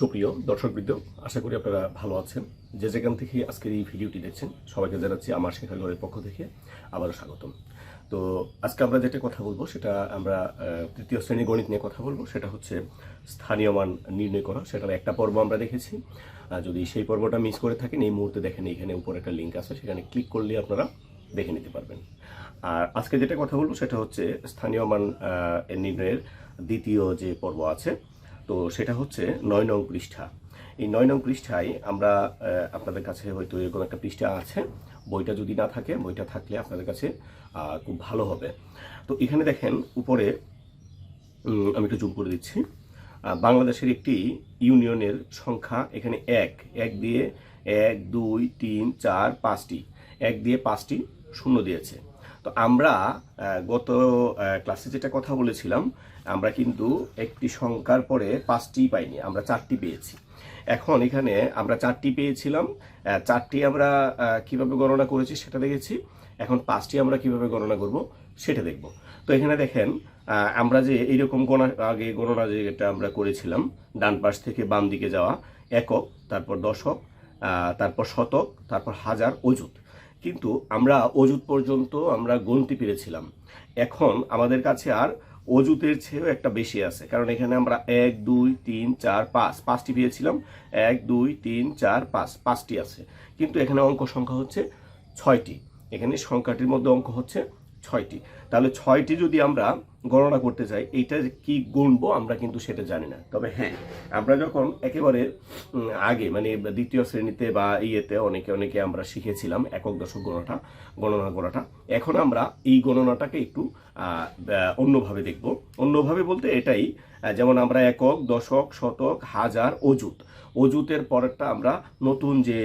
সুপ্রিয় দর্শকবৃন্দ, আশা করি আপনারা ভালো আছেন। যে যেখান থেকে আজকের এই ভিডিওটি দেখছেন, সবাইকে জানাচ্ছি আমার শেখাগরের পক্ষ থেকে আবারও স্বাগতম। তো আজকে আমরা যেটা কথা বলব, সেটা আমরা তৃতীয় শ্রেণি গণিত নিয়ে কথা বলব, সেটা হচ্ছে স্থানীয় মান নির্ণয় করা। সেটার একটা পর্ব আমরা দেখেছি। আর যদি সেই পর্বটা মিস করে থাকেন, এই মুহূর্তে দেখেন এখানে উপরে একটা লিঙ্ক আছে, সেখানে ক্লিক করলে আপনারা দেখে নিতে পারবেন। আর আজকে যেটা কথা বলব, সেটা হচ্ছে স্থানীয় মান নির্ণয়ের দ্বিতীয় যে পর্ব আছে তো সেটা হচ্ছে নয় নং পৃষ্ঠা। এই নয় নং পৃষ্ঠায় আমরা আপনাদের কাছে হয়তো এরকম একটা পৃষ্ঠা আছে। বইটা যদি না থাকে, বইটা থাকলে আপনাদের কাছে খুব ভালো হবে। তো এখানে দেখেন, উপরে আমি একটু জুম করে দিচ্ছি। বাংলাদেশের একটি ইউনিয়নের সংখ্যা এখানে এক। এক দিয়ে এক, দুই, তিন, চার, পাঁচটি। এক দিয়ে পাঁচটি শূন্য দিয়েছে। তো আমরা গত ক্লাসে যেটা কথা বলেছিলাম আমরা কিন্তু একটি সংখ্যার পরে পাঁচটি পাইনি, আমরা চারটি পেয়েছি। এখন এখানে আমরা চারটি পেয়েছিলাম চারটি আমরা কীভাবে গণনা করেছি সেটা দেখেছি, এখন পাঁচটি আমরা কীভাবে গণনা করব সেটা দেখব। তো এখানে দেখেন আমরা যে এইরকম গণনা, আগে গণনা যেটা আমরা করেছিলাম, ডান পাশ থেকে বাম দিকে যাওয়া, একক, তারপর দশক তারপর শতক, তারপর হাজার অযুত। কিন্তু আমরা অযুত পর্যন্ত আমরা গণতি পেরেছিলাম। এখন আমাদের কাছে আর অজুতের চেয়েও একটা বেশি আছে। কারণ এখানে আমরা এক, দুই, তিন, চার, পাঁচ, পাঁচটি পেয়েছিলাম। এক, দুই, তিন, চার, পাঁচ, পাঁচটি আছে। কিন্তু এখানে অঙ্ক সংখ্যা হচ্ছে ছয়টি। এখানে সংখ্যাটির মধ্যে অঙ্ক হচ্ছে ছয়টি। তাহলে ছয়টি যদি আমরা গণনা করতে চাই এইটা কি গুনবো আমরা কিন্তু সেটা জানি না। তবে হ্যাঁ আমরা যখন একেবারে আগে মানে দ্বিতীয় শ্রেণীতে বা ইয়েতে অনেকে অনেকে আমরা শিখেছিলাম একক দশক গণনাটা গণনা করাটা। এখন আমরা এই গণনাটাকে একটু অন্যভাবে দেখব। অন্যভাবে বলতে এটাই যেমন আমরা একক দশক শতক হাজার অযুত। অযুতের পরেরটা আমরা নতুন যে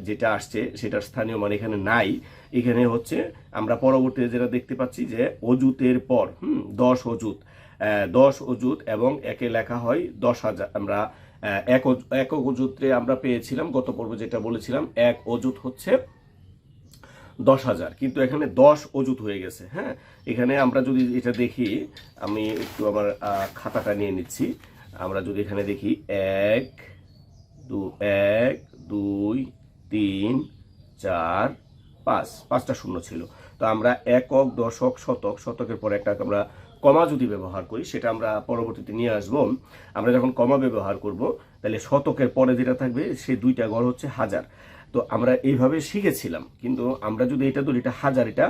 যেটা আসছে সেটার স্থানীয় মানে এখানে নাই। এখানে হচ্ছে আমরা পরবর্তীতে যেটা দেখতে পাচ্ছি যে অযুতের পর হুম দশ আহ, দশ অযুত এবং একে লেখা হয় দশ হাজার। আমরা এক অজ- একক অযুত্রে আমরা পেয়েছিলাম গত পর্ব যেটা বলেছিলাম এক অযুত হচ্ছে দশ হাজার। কিন্তু এখানে দশ অযুত হয়ে গেছে হ্যাঁ? এখানে আমরা যদি এটা দেখি, আমি একটু আমার খাতাটা নিয়ে নিচ্ছি। আমরা যদি এখানে দেখি, এক, দু, এক, দুই, তিন, চার, পাঁচ, পাঁচটা শূন্য ছিল। তো আমরা একক, দশক, শতক, শতকের পরে একটা আমরা কমা যদি ব্যবহার করি, সেটা আমরা পরবর্তীতে নিয়ে আসব। আমরা যখন কমা ব্যবহার করব তাহলে শতকের পরে যেটা থাকবে সেই দুইটা গড় হচ্ছে হাজার। তো আমরা এইভাবে শিখেছিলাম, কিন্তু আমরা যদি এটা ধরি, এটা হাজার, এটা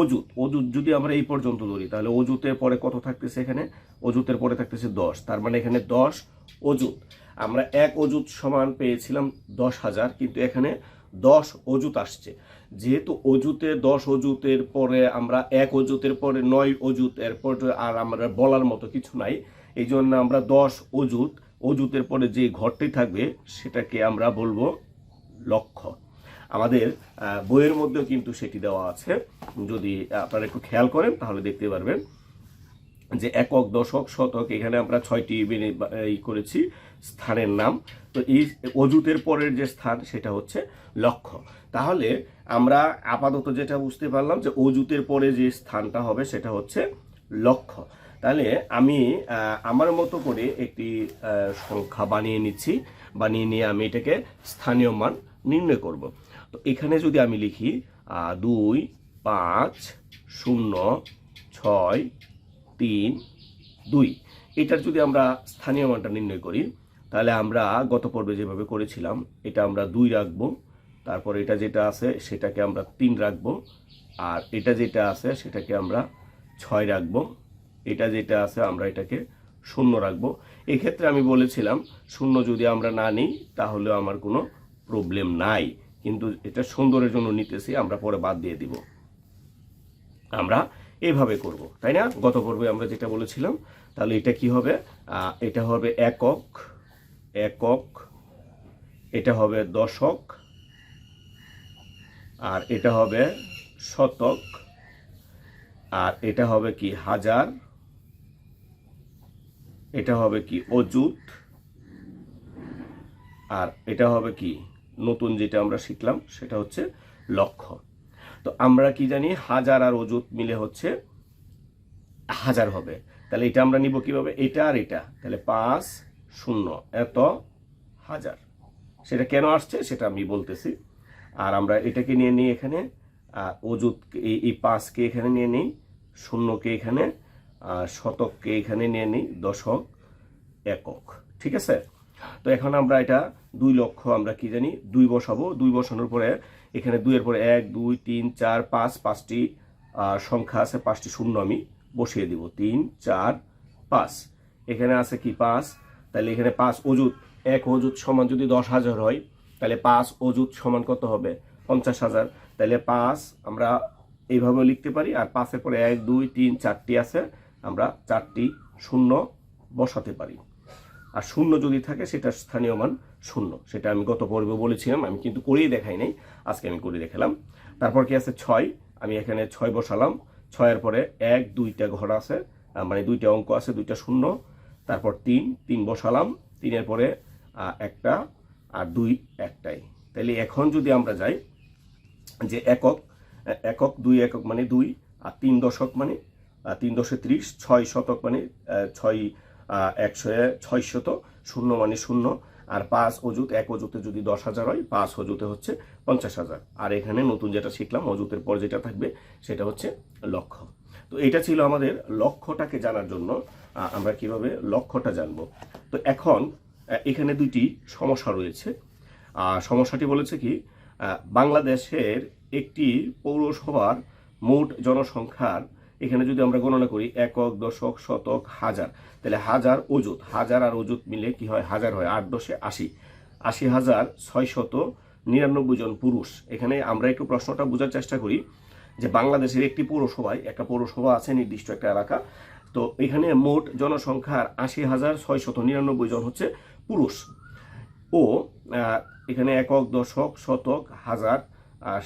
অজুত অজুত যদি আমরা এই পর্যন্ত ধরি, তাহলে অজুতের পরে কত থাকতেছে এখানে? অজুতের পরে থাকতেছে দশ। তার মানে এখানে দশ অজুত আমরা এক অজুত সমান পেয়েছিলাম দশ হাজার, কিন্তু এখানে দশ অজুত আসছে। যেহেতু অজুতে দশ অজুতের পরে আমরা এক অজুতের পরে নয় অজুত এরপর আর আমরা বলার মতো কিছু নাই। এই জন্য আমরা দশ অজুত অজুতের পরে যে ঘরটি থাকবে, সেটাকে আমরা বলব লক্ষ্য। আমাদের বইয়ের মধ্যেও কিন্তু সেটি দেওয়া আছে। যদি আপনারা একটু খেয়াল করেন, তাহলে দেখতে পারবেন যে একক, দশক, শতক, এখানে আমরা ছয়টি বা- করেছি, স্থানের নাম। তো এই অজুতের পরের যে স্থান, সেটা হচ্ছে লক্ষ্য। তাহলে আমরা আপাতত যেটা বুঝতে পারলাম যে অজুতের পরে যে স্থানটা হবে, সেটা হচ্ছে লক্ষ্য। তাহলে আমি আমার মতো করে একটি সংখ্যা বানিয়ে নিচ্ছি। বানিয়ে নিয়ে আমি এটাকে স্থানীয় মান নির্ণয় করব। তো এখানে যদি আমি লিখি দুই, পাঁচ, শূন্য, ছয়, তিন, দুই, এটার যদি আমরা স্থানীয় মানটা নির্ণয় করি, তাহলে আমরা গত পর্বে যেভাবে করেছিলাম, এটা আমরা দুই রাখব। তারপর এটা যেটা আছে, সেটাকে আমরা তিন রাখব। আর এটা যেটা আছে, সেটাকে আমরা ছয় রাখব। এটা যেটা আছে, আমরা এটাকে শূন্য রাখব। এক্ষেত্রে আমি বলেছিলাম, শূন্য যদি আমরা না নিই, তাহলে আমার কোনো প্রবলেম নাই। কিন্তু এটা সুন্দরের জন্য নিতেছি, আমরা পরে বাদ দিয়ে দিব। আমরা এইভাবে করব, তাই না? গত পর্বে আমরা যেটা বলেছিলাম, তাহলে এটা কি হবে? এটা হবে একক একক, এটা হবে দশক, আর এটা হবে শতক, আর এটা হবে কি? হাজার এটা হবে কি অযুত? আর এটা হবে কি নতুন যেটা আমরা শিখলাম, সেটা হচ্ছে লক্ষ্য তো আমরা কি জানি হাজার আর অযুত মিলে হচ্ছে হাজার হবে। তাহলে এটা আমরা নিব কীভাবে? এটা আর এটা। তাহলে পাঁচ শূন্য, এত হাজার। সেটা কেন আসছে সেটা আমি বলতেছি। আর আমরা এটাকে নিয়ে নিই এখানে, আর অযুত এই পাঁচকে এখানে নিয়ে নিই, শূন্যকে এখানে শতককে এখানে নিয়ে নিই দশক একক। ঠিক আছে? তো এখন আমরা এটা দুই লক্ষ, আমরা কি জানি, দুই বসাবো। দুই বসানোর পরে এখানে দুইয়ের পরে এক, দুই, তিন, চার, পাঁচ, পাঁচটি সংখ্যা আছে, পাঁচটি শূন্য আমি বসিয়ে দিব। তিন, চার, পাঁচ। এখানে আছে কি পাঁচ? তাহলে এখানে পাঁচ অজুত এক অজুত সমান যদি দশ হাজার হয়, তাহলে পাঁচ অজুত সমান কত হবে? পঞ্চাশ হাজার। তাহলে পাঁচ আমরা এইভাবে লিখতে পারি, আর পাঁচের পরে এক, দুই, তিন, চারটি আছে। আমরা চারটি শূন্য বসাতে পারি। আর শূন্য যদি থাকে, সেটা স্থানীয় মান শূন্য। সেটা আমি গত পর্বে বলেছিলাম, আমি কিন্তু করেই দেখাই নাই, আজকে আমি করে দেখালাম। তারপর কি আছে? ছয়। আমি এখানে ছয় বসালাম। ছয়ের পরে এক, দুইটা ঘর আছে মানে দুইটা অঙ্ক আছে, দুইটা শূন্য। তারপর তিন তিন বসালাম। তিনের পরে একটা আর দুই একটাই। তাহলে এখন যদি আমরা যাই, যে একক একক দুই একক মানে দুই, আর তিন দশক মানে তিন দশে ত্রিশ, ছয় শতক মানে ছয় একশো ছয় শত, শূন্য মানে শূন্য, আর পাঁচ অজুত এক অজুতে যদি দশ হাজার হয়, পাঁচ অজুতে হচ্ছে পঞ্চাশ হাজার। আর এখানে নতুন যেটা শিখলাম অজুতের পর যেটা থাকবে, সেটা হচ্ছে লক্ষ্য। তো এটা ছিল আমাদের লক্ষ্যটাকে জানার জন্য আমরা কীভাবে লক্ষ্যটা জানব। তো এখন এখানে দুইটি সমস্যা রয়েছে। সমস্যাটি বলেছে কি বাংলাদেশের একটি পৌরসভার মোট জনসংখ্যার এখানে যদি আমরা গণনা করি একক, দশক, শতক, হাজার, তাহলে হাজার অজুত হাজার আর অজুত মিলে কি হয়? হাজার হয়, আট দশে আশি। আশি হাজার ছয় শত নিরানব্বই জন পুরুষ। এখানে আমরা একটু প্রশ্নটা বোঝার চেষ্টা করি যে বাংলাদেশের একটি পৌরসভায়, একটা পৌরসভা আছে নির্দিষ্ট একটা এলাকা, তো এখানে মোট জনসংখ্যার আশি হাজার ছয় শত নিরানব্বই জন হচ্ছে পুরুষ। ও এখানে একক, দশক, শতক, হাজার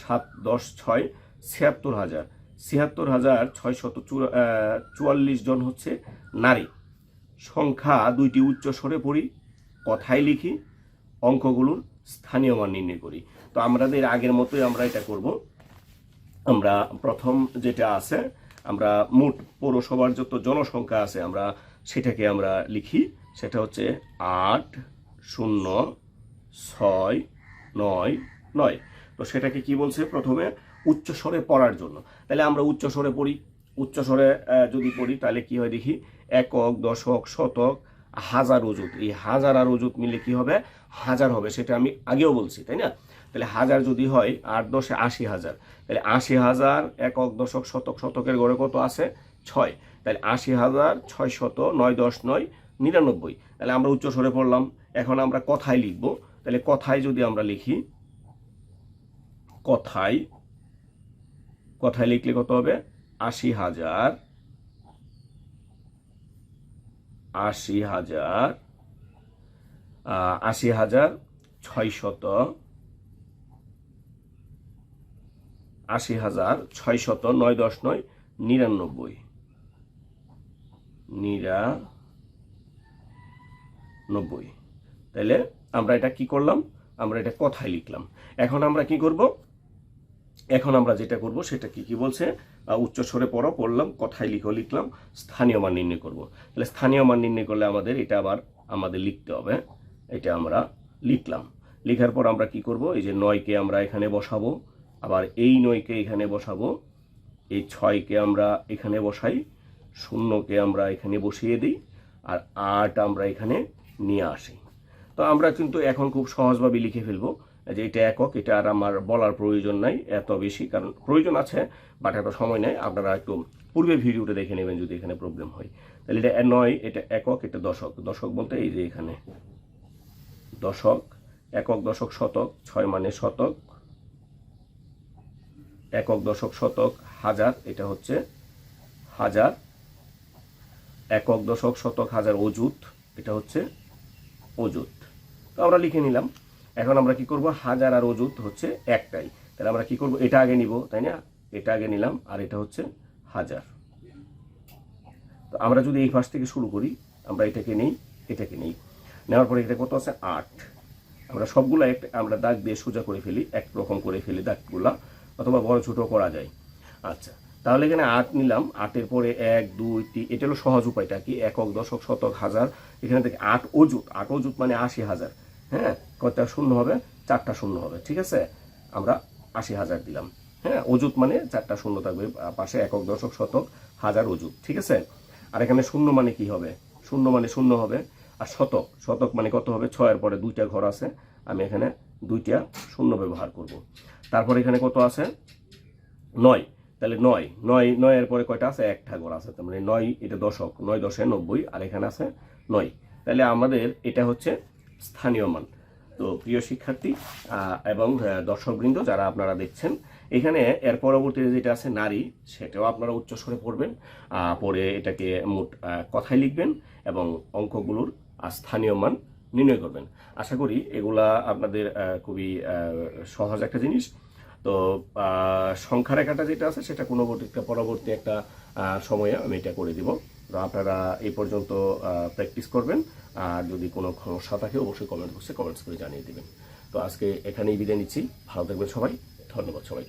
সাত, দশ, ছয়, ছিয়াত্তর হাজার। ছিয়াত্তর হাজার ছয় শত চুরা- আহ, চুয়াল্লিশ জন হচ্ছে নারী। সংখ্যা দুইটি উচ্চ স্বরে পড়ি কথায় লিখি অঙ্কগুলোর স্থানীয় মান নির্ণয় করি। তো আমাদের আগের মতোই আমরা এটা করব। আমরা প্রথম যেটা আছে আমরা মোট পৌরসভার যত জনসংখ্যা আছে আমরা সেটাকে আমরা লিখি। সেটা হচ্ছে আট শূন্য ছয় নয় নয়। তো সেটাকে কি বলছে? প্রথমে উচ্চস্বরে পড়ার জন্য। তাহলে আমরা উচ্চস্বরে পড়ি। উচ্চস্বরে আহ, যদি পড়ি তাহলে কি হয় দেখি? একক দশক শতক হাজার অজুত এই হাজার আর অজুত মিলে কি হবে? হাজার হবে সেটা আমি আগেও বলছি তাই না? তাহলে হাজার যদি হয় আট দশে আশি হাজার। তাহলে আশি হাজার একক দশক শতক শতকের গড়ে কত আছে? ছয়। তাহলে আশি হাজার ছয় শত নয় দশ নয় নিরানব্বই। তাহলে আমরা উচ্চ স্বরে পড়লাম। এখন আমরা কথায় লিখব। তাহলে কথায় যদি আমরা লিখি কথায় কথায় লিখলে কত হবে? আশি হাজার। আশি হাজার আশি হাজার ছয় শত আশি হাজার ছয় শত নয় দশ নয়, নিরানব্বই। নিরানব্বই। তাহলে আমরা এটা কি করলাম? আমরা এটা কথায় লিখলাম। এখন আমরা কি করব? এখন আমরা যেটা করব সেটা কি কি বলছে? উচ্চ স্বরে পড়ো, পড়লাম, কথায় লিখো, লিখলাম, স্থানীয় মান নির্ণয় করব। তাহলে স্থানীয় মান নির্ণয় করলে আমাদের এটা আবার আমাদের লিখতে হবে, এটা আমরা লিখলাম। লেখার পর আমরা কি করব? এই যে নয়কে আমরা এখানে বসাবো, আবার এই নয়কে এখানে বসাবো, এই ছয়কে আমরা এখানে বসাই, শূন্যকে আমরা এখানে বসিয়ে দিই, আর আট আমরা এখানে নিয়ে আসি। তো আমরা কিন্তু এখন খুব সহজভাবে লিখে ফেলব। যে এটা একক, এটা আর আমার বলার প্রয়োজন নাই, এত বেশি, কারণ প্রয়োজন আছে বাট এত সময় নেই। আপনারা একটু পূর্বে ভিডিওটা দেখে নেবেন যদি এখানে প্রবলেম হয়। তাহলে এটা নয়, এটা একক, এটা দশক। দশক বলতে এই যে এখানে। দশক, একক, দশক, শতক, ছয় মানে শতক। একক, দশক, শতক, হাজার, এটা হচ্ছে হাজার। একক, দশক, শতক, হাজার অজুত এটা হচ্ছে অজুত তো আমরা লিখে নিলাম। এখন আমরা কি করব? হাজার আর অজুত হচ্ছে একটাই। তাহলে আমরা কি করব? এটা আগে নিব, তাই না? এটা আগে নিলাম, আর এটা হচ্ছে হাজার। তো আমরা যদি এই পাশ থেকে শুরু করি, আমরা এটাকে নেই এটাকে নেই। নেওয়ার পরে এটা কত আছে? আট। আমরা সবগুলো একটা, আমরা দাগ দিয়ে সোজা করে ফেলি, এক রকম করে ফেলি দাগগুলা, অথবা বড় ছোটো করা যায়। আচ্ছা তাহলে এখানে আট নিলাম। আটের পরে এক, দুই, তিন, এটা হলো সহজ উপায়টা। কি? একক, দশক, শতক, হাজার। এখানে থেকে আট অজুত আট অজুত মানে আশি হাজার। হ্যাঁ কয়টা শূন্য হবে? চারটা শূন্য হবে, ঠিক আছে? আমরা আশি হাজার দিলাম। হ্যাঁ অজুত মানে চারটা শূন্য থাকবে পাশে একক, দশক, শতক, হাজার অজুত ঠিক আছে? আর এখানে শূন্য মানে কি হবে? শূন্য মানে শূন্য হবে, আর শতক শতক মানে কত হবে? ছয়ের পরে দুইটা ঘর আছে, আমি এখানে দুইটা শূন্য ব্যবহার করব। তারপর এখানে কত আছে? নয়, তাহলে নয় নয়, নয়ের পরে কয়টা আছে? একটা ঘর আছে, তার মানে নয় এটা দশক, নয় দশে নব্বই, আর এখানে আছে নয়। তাহলে আমাদের এটা হচ্ছে স্থানীয় মান। তো প্রিয় শিক্ষার্থী এবং দর্শকবৃন্দ যারা আপনারা দেখছেন, এখানে এর পরবর্তীতে যেটা আছে নারী, সেটাও আপনারা উচ্চস্বরে পড়বেন। পরে এটাকে মোট কথায় লিখবেন এবং অঙ্কগুলোর স্থানীয় মান নির্ণয় করবেন। আশা করি এগুলা আপনাদের খুবই সহজ একটা জিনিস। তো সংখ্যা রেখাটা যেটা আছে, সেটা কোনো একটা পরবর্তী একটা সময়ে আমি এটা করে দিব। তো আপনারা এই পর্যন্ত প্র্যাকটিস করবেন। আর যদি কোনো সমস্যা থাকে, অবশ্যই কমেন্ট বক্সে কমেন্টস করে জানিয়ে দেবেন। তো আজকে এখানেই বিদায় নিচ্ছি। ভালো থাকবেন সবাই। ধন্যবাদ সবাই